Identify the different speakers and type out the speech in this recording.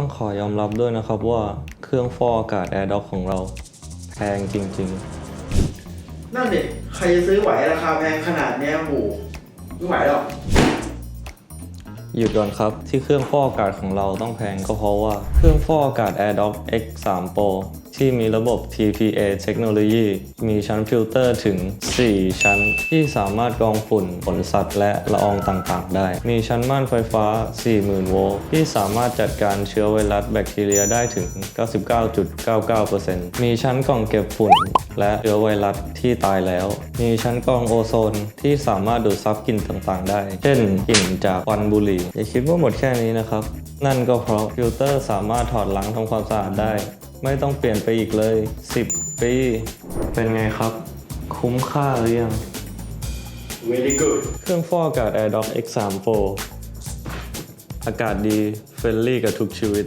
Speaker 1: ต้องขอยอมรับด้วยนะครับว่าเครื่องฟอกอากาศ AirDock ของเราแพงจริงๆ
Speaker 2: นั่นเด็ใครจะซื้อไหวราคาแพงขนาดเนี้ยโหไม่ไหวหรอก
Speaker 1: หยุดก่อนครับ ที่เครื่องฟอกอากาศของเราต้องแพงก็เพราะว่าเครื่องฟอกอากาศ AirDock X3 Pro ที่มีระบบ TPA เทคโนโลยีมีชั้นฟิลเตอร์ถึง 4 ชั้น ที่สามารถกรองฝุ่นขนสัตว์และละอองต่างๆ ได้ มีชั้นม่านไฟฟ้า 40,000 โวลต์ที่สามารถจัดการเชื้อไวรัสแบคทีเรียได้ถึง 99.99%มีชั้นกรองเก็บฝุ่น และเชื้อไวรัสที่ตายแล้ว มีชั้นกรองโอโซนที่สามารถดูดซับกลิ่นต่างๆ ได้ เช่นกลิ่นจากควันบุหรี่อย่าคิดว่าหมดแค่นี้นะครับ นั่นก็เพราะฟิลเตอร์สามารถถอดล้างทำความสะอาดได้ ไม่ต้องเปลี่ยนไปอีกเลย 10 ปี เป็นไงครับ คุ้มค่าหรือยัง
Speaker 2: very good
Speaker 1: เครื่องฟอกอากาศ AirDock X3 Pro อากาศดีเฟรนลี่กับทุกชีวิต